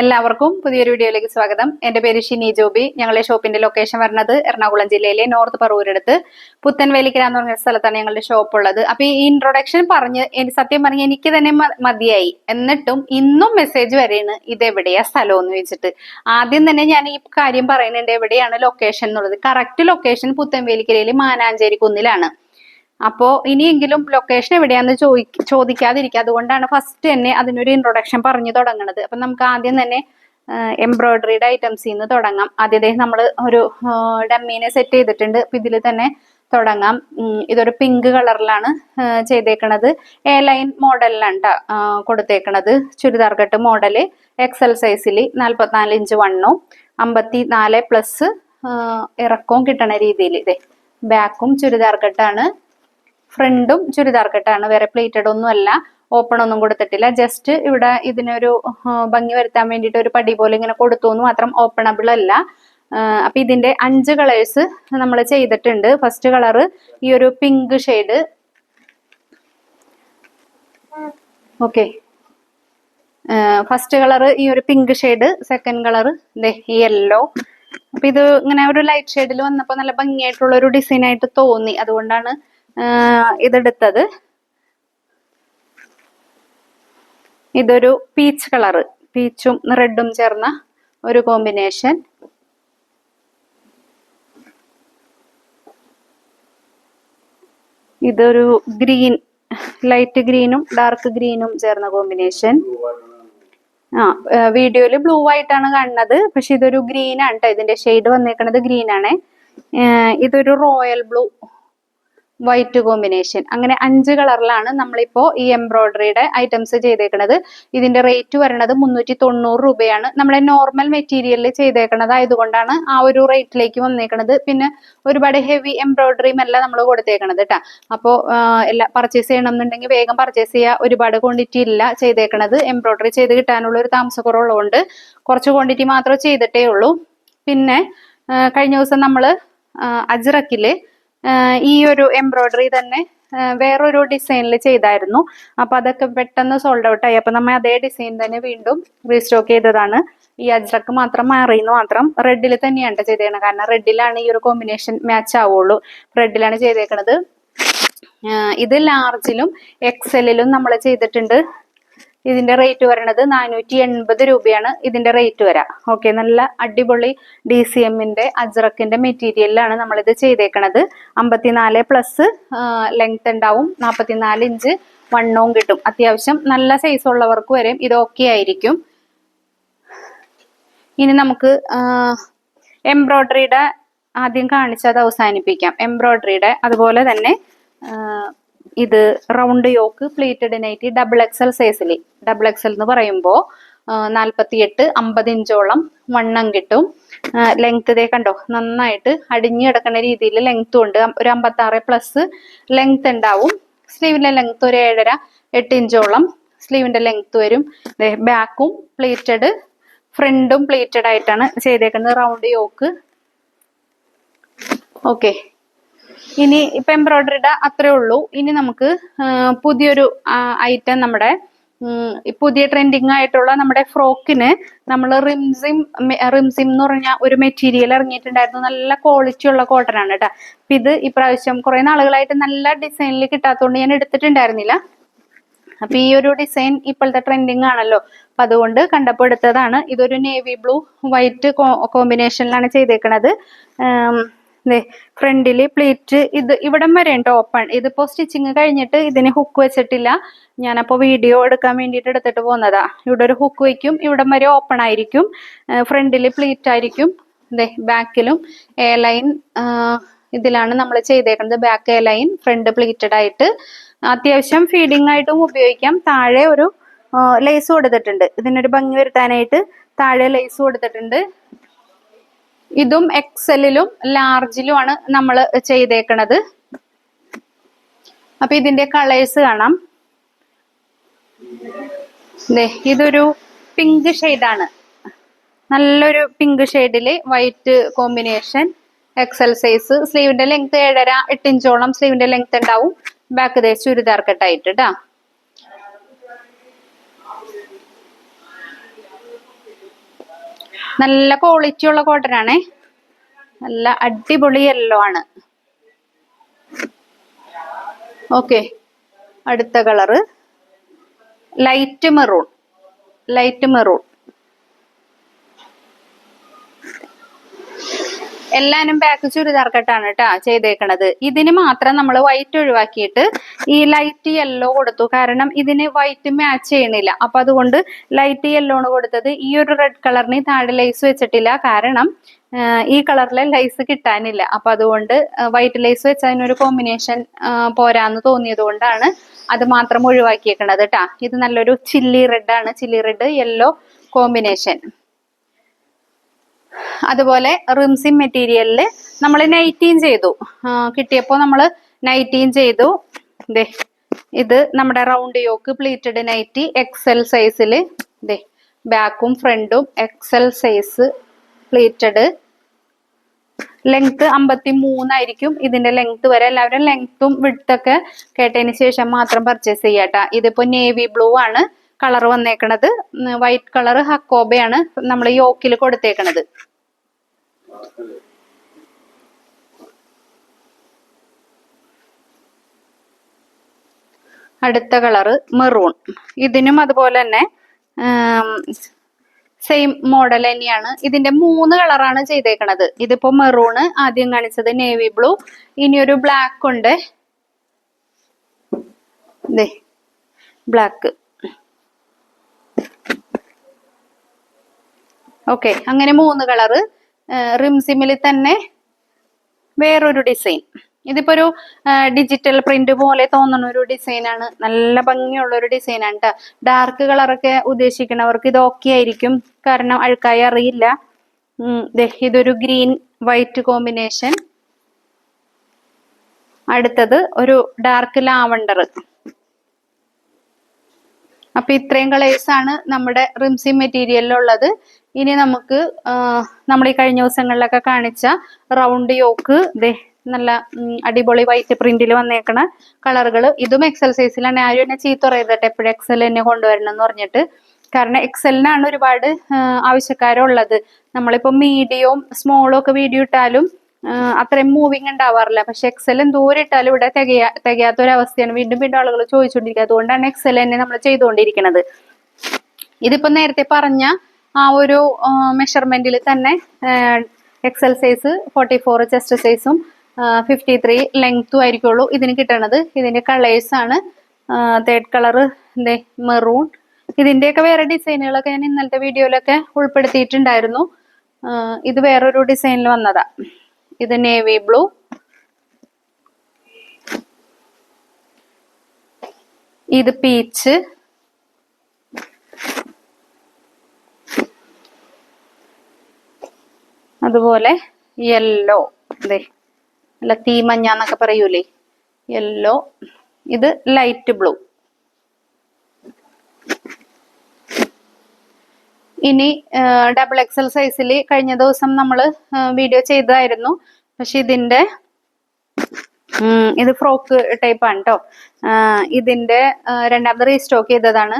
എല്ലാവർക്കും പുതിയൊരു വീഡിയോയിലേക്ക് സ്വാഗതം. എന്റെ പേര് ഷിനി ജോബി. ഞങ്ങളുടെ ഷോപ്പിന്റെ ലൊക്കേഷൻ വരുന്നത് എറണാകുളം ജില്ലയിലെ നോർത്ത് പറവൂരടുത്ത് പുത്തൻവേലിക്കര എന്ന് പറഞ്ഞ സ്ഥലത്താണ് ഞങ്ങളുടെ ഷോപ്പ് ഉള്ളത്. അപ്പൊ ഈ ഇൻട്രൊഡക്ഷൻ പറഞ്ഞ് സത്യം പറഞ്ഞ എനിക്ക് തന്നെ മതിയായി. എന്നിട്ടും ഇന്നും മെസ്സേജ് വരെയാണ് ഇതെവിടെയാ സ്ഥലം എന്ന് വെച്ചിട്ട് ആദ്യം തന്നെ ഞാൻ ഈ കാര്യം പറയുന്നുണ്ട് എവിടെയാണ് ലൊക്കേഷൻ എന്നുള്ളത്. കറക്റ്റ് ലൊക്കേഷൻ പുത്തൻവേലിക്കരയിൽ മാനാഞ്ചേരി കുന്നിലാണ്. അപ്പോ ഇനിയെങ്കിലും ലൊക്കേഷൻ എവിടെയാന്ന് ചോദി ചോദിക്കാതിരിക്കുക. അതുകൊണ്ടാണ് ഫസ്റ്റ് തന്നെ അതിനൊരു ഇൻട്രൊഡക്ഷൻ പറഞ്ഞു തുടങ്ങുന്നത് അപ്പൊ നമുക്ക് ആദ്യം തന്നെ എംബ്രോയിഡറിയുടെ ഐറ്റംസിൽ നിന്ന് തുടങ്ങാം. ആദ്യത്തെ നമ്മൾ ഒരു ഡമ്മീനെ സെറ്റ് ചെയ്തിട്ടുണ്ട്. അപ്പൊ ഇതിൽ തന്നെ തുടങ്ങാം. ഇതൊരു പിങ്ക് കളറിലാണ് ചെയ്തേക്കണത്. എ ലൈൻ മോഡലിലാണ് കൊടുത്തേക്കണത്. ചുരിദാർ കട്ട് മോഡൽ എക്സൽ സൈസിൽ നാൽപ്പത്തിനാല് ഇഞ്ച് വണ്ണും അമ്പത്തി നാല് പ്ലസ് ഇറക്കവും കിട്ടണ രീതിയിൽ ഇതേ ബാക്കും ചുരിദാർ കട്ടാണ്. ഫ്രണ്ടും ചുരിദാർ കെട്ടാണ്. വേറെ പ്ലേറ്റഡ് ഒന്നും അല്ല. ഓപ്പൺ ഒന്നും കൊടുത്തിട്ടില്ല. ജസ്റ്റ് ഇവിടെ ഇതിനൊരു ഭംഗി വരുത്താൻ വേണ്ടിയിട്ട് ഒരു പടി പോലെ ഇങ്ങനെ കൊടുത്തു എന്ന് മാത്രം ഓപ്പണബിൾ അല്ല. അപ്പൊ ഇതിന്റെ അഞ്ച് കളേഴ്സ് നമ്മൾ ചെയ്തിട്ടുണ്ട്. ഫസ്റ്റ് കളർ ഈ ഒരു pink shade okay first colour ഈ ഒരു pink shade second colour yellow അപ്പൊ ഇത് ഇങ്ങനെ ഒരു ലൈറ്റ് ഷെയ്ഡിൽ വന്നപ്പോ നല്ല ഭംഗിയായിട്ടുള്ള ഒരു ഡിസൈൻ ആയിട്ട് തോന്നി. അതുകൊണ്ടാണ് ഇതെടുത്തത്. ഇതൊരു പീച്ച് കളറ് പീച്ചും റെഡും ചേർന്ന ഒരു കോമ്പിനേഷൻ ഇതൊരു ഗ്രീൻ ലൈറ്റ് ഗ്രീനും ഡാർക്ക് ഗ്രീനും ചേർന്ന കോമ്പിനേഷൻ ആ വീഡിയോയിൽ ബ്ലൂ ആയിട്ടാണ് കാണുന്നത്. പക്ഷെ ഇതൊരു ഗ്രീൻ ആണ് കേട്ടോ ഇതിന്റെ ഷെയ്ഡ് വന്നേക്കണത് ഗ്രീൻ ആണ്. ഇതൊരു റോയൽ ബ്ലൂ വൈറ്റ് കോമ്പിനേഷൻ. അങ്ങനെ അഞ്ച് കളറിലാണ് നമ്മളിപ്പോ ഈ എംബ്രോയിഡറിയുടെ ഐറ്റംസ് ചെയ്തേക്കുന്നത് ഇതിന്റെ റേറ്റ് വരണത് മുന്നൂറ്റി തൊണ്ണൂറ് രൂപയാണ് നമ്മുടെ നോർമൽ മെറ്റീരിയലിൽ ചെയ്തേക്കണത് ആയതുകൊണ്ടാണ് ആ ഒരു റേറ്റിലേക്ക് വന്നേക്കണത്. പിന്നെ ഒരുപാട് ഹെവി എംബ്രോയിഡറിയും അല്ല നമ്മൾ കൊടുത്തേക്കണത് കേട്ടാ അപ്പോൾ എല്ലാ പർച്ചേസ് ചെയ്യണമെന്നുണ്ടെങ്കിൽ വേഗം പർച്ചേസ് ചെയ്യുക ഒരുപാട് ക്വാണ്ടിറ്റി ഇല്ല ചെയ്തേക്കണത്. എംബ്രോയിഡറി ചെയ്ത് കിട്ടാനുള്ള ഒരു താമസക്കുറവുള്ളതുകൊണ്ട് കുറച്ച് ക്വാണ്ടിറ്റി മാത്രമേ ചെയ്തിട്ടേ ഉള്ളൂ. പിന്നെ കഴിഞ്ഞ ദിവസം നമ്മൾ അജ്രക്കിൽ ആഹ് ഈ ഒരു എംബ്രോയിഡറി തന്നെ വേറൊരു ഡിസൈനിൽ ചെയ്തായിരുന്നു. അപ്പൊ അതൊക്കെ പെട്ടെന്ന് സോൾഡ് ഔട്ട് ആയി. അപ്പൊ നമ്മൾ അതേ ഡിസൈൻ തന്നെ വീണ്ടും റീസ്റ്റോക്ക് ചെയ്തതാണ്. ഈ അജ്രക്ക് മാത്രം മാറിയെന്ന് മാത്രം റെഡിൽ തന്നെയാണ് ചെയ്തേക്കുന്നത് കാരണം റെഡിലാണ് ഈ ഒരു കോമ്പിനേഷൻ മാച്ച് ആവുള്ളൂ. റെഡിലാണ് ചെയ്തേക്കണത്. ആഹ് ഇത് ലാർജിലും എക്സലിലും നമ്മൾ ചെയ്തിട്ടുണ്ട്. ഇതിന്റെ റേറ്റ് വരണത് നാനൂറ്റി എൺപത് രൂപയാണ് ഇതിന്റെ റേറ്റ് വരാം. ഓക്കെ നല്ല അടിപൊളി ഡി സി എമ്മിന്റെ അജ്രക്കിന്റെ മെറ്റീരിയലിലാണ് നമ്മളിത് ചെയ്തേക്കണത്. അമ്പത്തിനാല് പ്ലസ് ലെങ്ത് ഉണ്ടാവും. നാൽപ്പത്തിനാല് ഇഞ്ച് വണ്ണവും കിട്ടും. അത്യാവശ്യം നല്ല സൈസ് ഉള്ളവർക്ക് വരെ ഇത് ഓക്കെ ആയിരിക്കും. ഇനി നമുക്ക് എംബ്രോയിഡറിയുടെ ആദ്യം കാണിച്ചത് അവസാനിപ്പിക്കാം. എംബ്രോയിഡറിയുടെ അതുപോലെ തന്നെ ഇത് round yoke pleated nighty double XL സൈസിൽ ഡബിൾ എക്സൽ എന്ന് പറയുമ്പോൾ നാൽപ്പത്തിയെട്ട് അമ്പത് ഇഞ്ചോളം വണ്ണം കിട്ടും. ലെങ്ത് ഇതേ കണ്ടോ? നന്നായിട്ട് അടിഞ്ഞു കിടക്കുന്ന രീതിയിൽ ലെങ്ത്തും ഉണ്ട്. ഒരു അമ്പത്തി ആറ് പ്ലസ് ലെങ്ത് ഉണ്ടാവും. സ്ലീവിന്റെ ലെങ്ത് ഒരു ഏഴര എട്ട് ഇഞ്ചോളം സ്ലീവിന്റെ ലെങ്ത് വരും. ബാക്കും പ്ലേറ്റഡ് ഫ്രണ്ടും പ്ലേറ്റഡ് ആയിട്ടാണ് ചെയ്തേക്കുന്നത്. Round yoke. ഓക്കെ. ഇനി ഇപ്പൊ എംബ്രോയിഡറിയുടെ അത്രേ ഉള്ളൂ. ഇനി നമുക്ക് പുതിയൊരു ഐറ്റം നമ്മുടെ പുതിയ ട്രെൻഡിങ് ആയിട്ടുള്ള നമ്മുടെ ഫ്രോക്കിന് നമ്മൾ റിംസിം റിംസിം എന്ന് പറഞ്ഞ ഒരു മെറ്റീരിയൽ ഇറങ്ങിയിട്ടുണ്ടായിരുന്നു. നല്ല ക്വാളിറ്റി ഉള്ള കോട്ടൺ ആണ് കേട്ടോ അപ്പൊ ഇത് ഇപ്രാവശ്യം കുറെ നാളുകളായിട്ട് നല്ല ഡിസൈനിൽ കിട്ടാത്തതുകൊണ്ട് ഞാൻ എടുത്തിട്ടുണ്ടായിരുന്നില്ല. അപ്പൊ ഈ ഒരു ഡിസൈൻ ഇപ്പോഴത്തെ ട്രെൻഡിങ് ആണല്ലോ. അപ്പൊ അതുകൊണ്ട് കണ്ടപ്പോ എടുത്തതാണ്. ഇതൊരു നേവി ബ്ലൂ വൈറ്റ് കോമ്പിനേഷനിലാണ് ചെയ്തേക്കണത്. ഫ്രണ്ടിൽ പ്ലേറ്റ് ഇത് ഇവിടം വരെ ഉണ്ട് ഓപ്പൺ ഇതിപ്പോ സ്റ്റിച്ചിങ് കഴിഞ്ഞിട്ട് ഇതിന് ഹുക്ക് വെച്ചിട്ടില്ല. ഞാനപ്പോ വീഡിയോ എടുക്കാൻ വേണ്ടിയിട്ട് എടുത്തിട്ട് പോകുന്നതാ ഇവിടെ ഒരു ഹുക്ക് വയ്ക്കും ഇവിടം വരെ ഓപ്പൺ ആയിരിക്കും. ഫ്രണ്ടിൽ പ്ലേറ്റ് ആയിരിക്കും. ദേ ബാക്കിലും എ ലൈൻ ഇതിലാണ് നമ്മൾ ചെയ്തേക്കുന്നത്. Back A line front pleated ആയിട്ട്. അത്യാവശ്യം ഫീഡിംഗ് ആയിട്ടും ഉപയോഗിക്കാം. താഴെ ഒരു ലേസ് കൊടുത്തിട്ടുണ്ട് ഇതിനൊരു ഭംഗി വരുത്താനായിട്ട് താഴെ ലേസ് കൊടുത്തിട്ടുണ്ട് ഇതും എക്സലിലും ലാർജിലുമാണ് നമ്മൾ ചെയ്തേക്കണത്. അപ്പൊ ഇതിന്റെ കളേഴ്സ് കാണാം. ഇതൊരു പിങ്ക് ആണ് നല്ലൊരു പിങ്ക് ഷെയ്ഡിൽ വൈറ്റ് കോമ്പിനേഷൻ എക്സൽ സൈസ്. സ്ലീവിന്റെ ലെങ്ത് ഏഴര എട്ട് ഇഞ്ചോളം സ്ലീവിന്റെ ലെങ്ത് ഉണ്ടാവും. ബാക്ക് ദേ ചുരിദാർ കട്ടായിട്ട് ട്ടാ. നല്ല ക്വാളിറ്റി ഉള്ള കോട്ടൺ ആണേ. നല്ല അടിപൊളി യെല്ലോ ആണ്. ഓക്കെ അടുത്ത colour light maroon light maroon എല്ലാനും back churidar കെട്ടാണ് കേട്ടോ ചെയ്തേക്കണത്. ഇതിന് മാത്രം നമ്മൾ വൈറ്റ് ഒഴിവാക്കിയിട്ട് ഈ ലൈറ്റ് യെല്ലോ കൊടുത്തു. കാരണം ഇതിന് വൈറ്റ് മാച്ച് ചെയ്യണില്ല അപ്പൊ അതുകൊണ്ട് ലൈറ്റ് യെല്ലോ ആണ് കൊടുത്തത്. ഈ ഒരു റെഡ് കളറിന് താഴെ ലൈസ് വെച്ചിട്ടില്ല. കാരണം ഈ കളറിലെ ലൈസ് കിട്ടാനില്ല. അപ്പൊ അതുകൊണ്ട് വൈറ്റ് ലൈസ് വെച്ച് അതിനൊരു കോമ്പിനേഷൻ പോരാന്ന് തോന്നിയത് കൊണ്ടാണ് അത് മാത്രം ഒഴിവാക്കിയേക്കണത് കേട്ടാ ഇത് നല്ലൊരു ചില്ലി റെഡ് ആണ്. ചില്ലി റെഡ് യെല്ലോ കോമ്പിനേഷൻ അതുപോലെ റിംസിൻ മെറ്റീരിയലിൽ നമ്മൾ നൈറ്റീൻ ചെയ്തു. കിട്ടിയപ്പോൾ നമ്മൾ നൈറ്റീൻ ചെയ്തു. ദേ ഇത് നമ്മുടെ round yoke pleated nighty XL സൈസിൽ ദേ ബാക്കും ഫ്രണ്ടും എക്സൽ സൈസ് പ്ലീറ്റഡ് ലെങ്ത് അമ്പത്തി മൂന്നായിരിക്കും ഇതിന്റെ ലെങ്ത് വരെ. എല്ലാവരും ലെങ്ത്തും വിടുത്തൊക്കെ കേട്ടതിന് ശേഷം മാത്രം പർച്ചേസ് ചെയ്യാട്ടാ. ഇതിപ്പോ നേവി ബ്ലൂ ആണ്. കളർ വന്നേക്കണത്. വൈറ്റ് കളർ ഹക്കോബയാണ് നമ്മൾ യോക്കിൽ കൊടുത്തേക്കണത്. അടുത്ത കളറ് മെറൂൺ. ഇതിനും അതുപോലെ തന്നെ സെയിം മോഡൽ തന്നെയാണ്. ഇതിന്റെ മൂന്ന് കളറാണ് ചെയ്തേക്കണത്. ഇതിപ്പോ മെറൂണ് ആദ്യം കാണിച്ചത് നേവി ബ്ലൂ ഇനിയൊരു ബ്ലാക്ക് ഉണ്ട്. ബ്ലാക്ക് ഓക്കെ അങ്ങനെ മൂന്ന് കളറ് റിംസിമിൽ തന്നെ വേറൊരു ഡിസൈൻ ഇതിപ്പോ ഒരു ഡിജിറ്റൽ പ്രിന്റ് പോലെ തോന്നുന്ന ഒരു ഡിസൈനാണ് നല്ല ഭംഗിയുള്ള ഒരു ഡിസൈൻ ആണ് കേട്ടോ ഡാർക്ക് കളറൊക്കെ ഉദ്ദേശിക്കുന്നവർക്ക് ഇത് ഓക്കെ ആയിരിക്കും. കാരണം അഴുക്കായി അറിയില്ല. ഇതൊരു ഗ്രീൻ വൈറ്റ് കോമ്പിനേഷൻ അടുത്തത് ഒരു ഡാർക്ക് ലാവണ്ടർ അപ്പൊ ഇത്രയും കളേഴ്സ് ആണ് നമ്മുടെ റിംസി മെറ്റീരിയലിലുള്ളത് ഇനി നമുക്ക് നമ്മൾ ഈ കഴിഞ്ഞ ദിവസങ്ങളിലൊക്കെ കാണിച്ച റൗണ്ട് യോക്ക് ദേ നല്ല അടിപൊളി വൈറ്റ് പ്രിന്റിൽ വന്നേക്കണ കളറുകൾ ഇതും എക്സൽ സൈസിലാണ് ആരും എന്നെ ചീത്ത പറയരുതട്ടെ എപ്പോഴും എക്സൽ തന്നെ കൊണ്ടുവരണം എന്ന് പറഞ്ഞിട്ട്. കാരണം എക്സലിനാണ് ഒരുപാട് ആവശ്യക്കാരുള്ളത്. നമ്മളിപ്പോ മീഡിയവും സ്മോളും ഒക്കെ വീഡിയോ ഇട്ടാലും അത്രയും മൂവിങ് ഉണ്ടാവാറില്ല. പക്ഷെ എക്സൽ എന്തോരം ഇട്ടാലും ഇവിടെ തികയാ തികയാത്തൊരവസ്ഥയാണ്. വീണ്ടും വീണ്ടും ആളുകൾ ചോദിച്ചുകൊണ്ടിരിക്കുക അതുകൊണ്ടാണ് എക്സൽ തന്നെ നമ്മൾ ചെയ്തുകൊണ്ടിരിക്കുന്നത് ഇതിപ്പോ നേരത്തെ പറഞ്ഞ ആ ഒരു മെഷർമെന്റിൽ തന്നെ XL size forty four chest സൈസും ഫിഫ്റ്റി ത്രീ ലെങ്ത്തും ആയിരിക്കുള്ളൂ ഇതിന് കിട്ടണത്. ഇതിന്റെ കളേഴ്സ് ആണ് തേർഡ് കളറ് മെറൂൺ ഇതിന്റെയൊക്കെ വേറെ ഡിസൈനുകളൊക്കെ ഞാൻ ഇന്നലത്തെ വീഡിയോയിലൊക്കെ ഉൾപ്പെടുത്തിയിട്ടുണ്ടായിരുന്നു. ഇത് വേറൊരു ഡിസൈനിൽ വന്നതാ. ഇത് നേവി ബ്ലൂ ഇത് പീച്ച് അതുപോലെ യെല്ലോ അതെ അല്ല തീമഞ്ഞ എന്നൊക്കെ പറയൂലേ? യെല്ലോ ഇത് ലൈറ്റ് ബ്ലൂ ഇനി ഡബിൾ എക്സൽ സൈസിൽ കഴിഞ്ഞ ദിവസം നമ്മൾ വീഡിയോ ചെയ്തതായിരുന്നു. പക്ഷെ ഇതിന്റെ ഇത് ഫ്രോക്ക് ടൈപ്പാണ് കേട്ടോ ഇതിന്റെ ആ, രണ്ടാമത് റീസ്റ്റോക്ക് ചെയ്തതാണ്.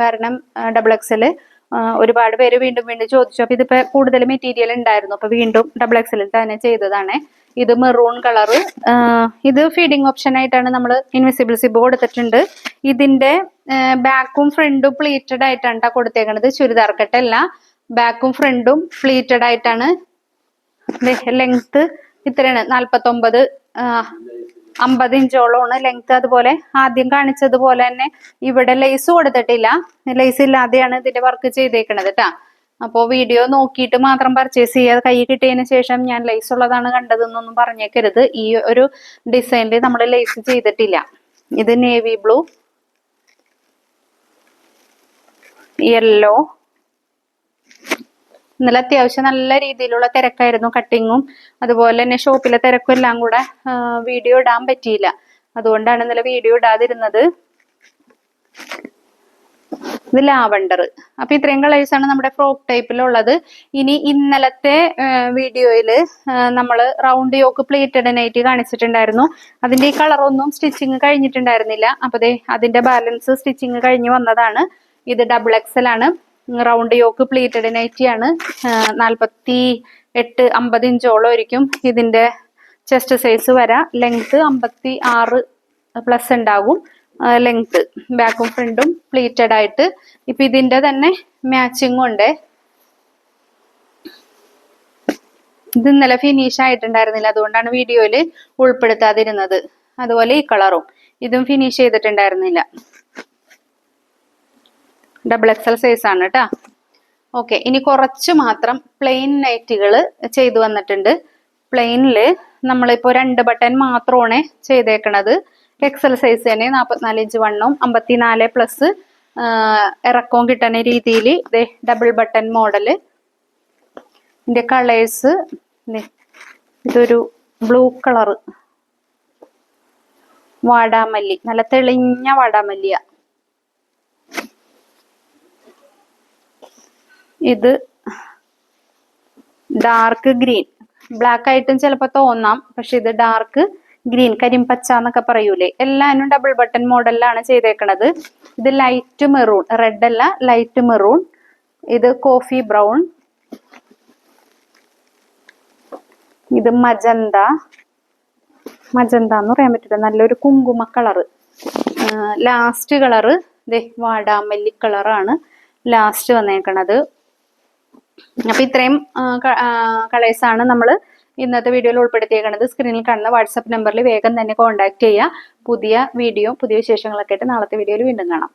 കാരണം ഡബിൾ എക്സൽ ഒരുപാട് പേര് വീണ്ടും വീണ്ടും ചോദിച്ചു. അപ്പൊ ഇതിപ്പോ കൂടുതൽ മെറ്റീരിയൽ ഉണ്ടായിരുന്നു. അപ്പൊ വീണ്ടും ഡബിൾ എക്സലിൽ തന്നെ ചെയ്തതാണ്. ഇത് മെറൂൺ കളർ ഇത് ഫീഡിങ് ഓപ്ഷൻ ആയിട്ടാണ് നമ്മൾ ഇൻവിസിബിൾ സിബ് കൊടുത്തിട്ടുണ്ട്. ഇതിന്റെ ബാക്കും ഫ്രണ്ടും പ്ലീറ്റഡ് ആയിട്ടാണ് കൊടുത്തേക്കുന്നത് ചുരിദാർ കെട്ടല്ല. ബാക്കും ഫ്രണ്ടും പ്ലീറ്റഡ് ആയിട്ടാണ്. ലെങ്ത് ഇത്രയാണ്. നാൽപ്പത്തൊമ്പത് അമ്പത് ഇഞ്ചോളമാണ് ലെങ്ത് അതുപോലെ ആദ്യം കാണിച്ചതുപോലെ തന്നെ ഇവിടെ ലേസ് കൊടുത്തിട്ടില്ല. ലേസ് ഇല്ലാതെയാണ് ഇതിന്റെ വർക്ക് ചെയ്തേക്കണത് കേട്ടാ അപ്പോ വീഡിയോ നോക്കിയിട്ട് മാത്രം പർച്ചേസ് ചെയ്യുക. കൈ കിട്ടിയതിന് ശേഷം ഞാൻ ലേസ് ഉള്ളതാണ് കണ്ടതെന്നൊന്നും പറഞ്ഞേക്കരുത്. ഈ ഒരു ഡിസൈനിൽ നമ്മൾ ലേസ് ചെയ്തിട്ടില്ല. ഇത് നേവി ബ്ലൂ യെല്ലോ ഇന്നലെ അത്യാവശ്യം നല്ല രീതിയിലുള്ള തിരക്കായിരുന്നു കട്ടിങ്ങും അതുപോലെ തന്നെ ഷോപ്പിലെ തിരക്കും എല്ലാം കൂടെ വീഡിയോ ഇടാൻ പറ്റിയില്ല. അതുകൊണ്ടാണ് ഇന്നലെ വീഡിയോ ഇടാതിരുന്നത്. ഇത് ലാവണ്ടർ. അപ്പൊ ഇത്രയും കളേഴ്സ് ആണ് നമ്മുടെ ഫ്രോക്ക് ടൈപ്പിലുള്ളത് ഇനി ഇന്നലത്തെ വീഡിയോയിൽ നമ്മൾ റൗണ്ട് യോക്ക് പ്ലേറ്റഡ് നൈറ്റ് കാണിച്ചിട്ടുണ്ടായിരുന്നു. അതിന്റെ ഈ കളറൊന്നും സ്റ്റിച്ചിങ് കഴിഞ്ഞിട്ടുണ്ടായിരുന്നില്ല. അപ്പൊ അതിന്റെ ബാലൻസ് സ്റ്റിച്ചിങ് കഴിഞ്ഞ് വന്നതാണ്. ഇത് ഡബിൾ എക്സൽ ആണ് റൗണ്ട് യോക്ക് പ്ലീറ്റഡ് നൈറ്റിയാണ്. നാൽപ്പത്തി എട്ട് അമ്പത് ഇഞ്ചോളം ആയിരിക്കും ഇതിന്റെ ചെസ്റ്റ് സൈസ് വരാം. ലെങ്ത് അമ്പത്തി ആറ് പ്ലസ് ഉണ്ടാകും ലെങ്ത് ബാക്കും ഫ്രണ്ടും പ്ലീറ്റഡ് ആയിട്ട്. ഇപ്പൊ ഇതിന്റെ തന്നെ മാച്ചിങ്ങും ഉണ്ട്. ഇത് ഇന്നലെ ഫിനിഷ് ആയിട്ടുണ്ടായിരുന്നില്ല. അതുകൊണ്ടാണ് വീഡിയോയിൽ ഉൾപ്പെടുത്താതിരുന്നത്. അതുപോലെ ഈ കളറും ഇതും ഫിനിഷ് ചെയ്തിട്ടുണ്ടായിരുന്നില്ല. ഡബിൾ എക്സൽ സൈസ് ആണ് കേട്ടാ ഓക്കെ ഇനി കുറച്ച് മാത്രം പ്ലെയിൻ നൈറ്റുകൾ ചെയ്തു വന്നിട്ടുണ്ട്. പ്ലെയിനിൽ നമ്മളിപ്പോൾ രണ്ട് ബട്ടൺ മാത്രമാണ് ചെയ്തേക്കണത്. എക്സൽ സൈസ് തന്നെ നാൽപ്പത്തിനാല് ഇഞ്ച് വണ്ണും അമ്പത്തിനാല് പ്ലസ് ഇറക്കവും കിട്ടുന്ന രീതിയിൽ ഡബിൾ ബട്ടൺ മോഡൽ ഇതിന്റെ കളേഴ്സ് ഇതൊരു ബ്ലൂ കളറ് വാടാമല്ലി നല്ല തെളിഞ്ഞ വാടാമല്ലിയ. ഇത് ഡാർക്ക് ഗ്രീൻ ബ്ലാക്ക് ആയിട്ടും ചിലപ്പോൾ തോന്നാം പക്ഷെ ഇത് ഡാർക്ക് ഗ്രീൻ കരിമ്പച്ച എന്നൊക്കെ പറയൂലേ. എല്ലാനും ഡബിൾ ബട്ടൺ മോഡലിലാണ് ചെയ്തേക്കണത്. ഇത് ലൈറ്റ് മെറൂൺ റെഡ് അല്ല ലൈറ്റ് മെറൂൺ ഇത് കോഫി ബ്രൗൺ ഇത് മജന്ത മജന്ത എന്ന് പറയാൻ പറ്റില്ല നല്ലൊരു കുങ്കുമ കളറ് ലാസ്റ്റ് കളറ് ദേ വാടാമല്ലി കളറാണ് ലാസ്റ്റ് വന്നേക്കണത്. അപ്പൊ ഇത്രയും കളേഴ്സ് ആണ് നമ്മൾ ഇന്നത്തെ വീഡിയോയിൽ ഉൾപ്പെടുത്തിയേക്കുന്നത് സ്ക്രീനിൽ കാണുന്ന വാട്സപ്പ് നമ്പറിൽ വേഗം തന്നെ കോൺടാക്ട് ചെയ്യുക. പുതിയ വീഡിയോ പുതിയ വിശേഷങ്ങളൊക്കെ ആയിട്ട് നാളത്തെ വീഡിയോയിൽ വീണ്ടും കാണാം.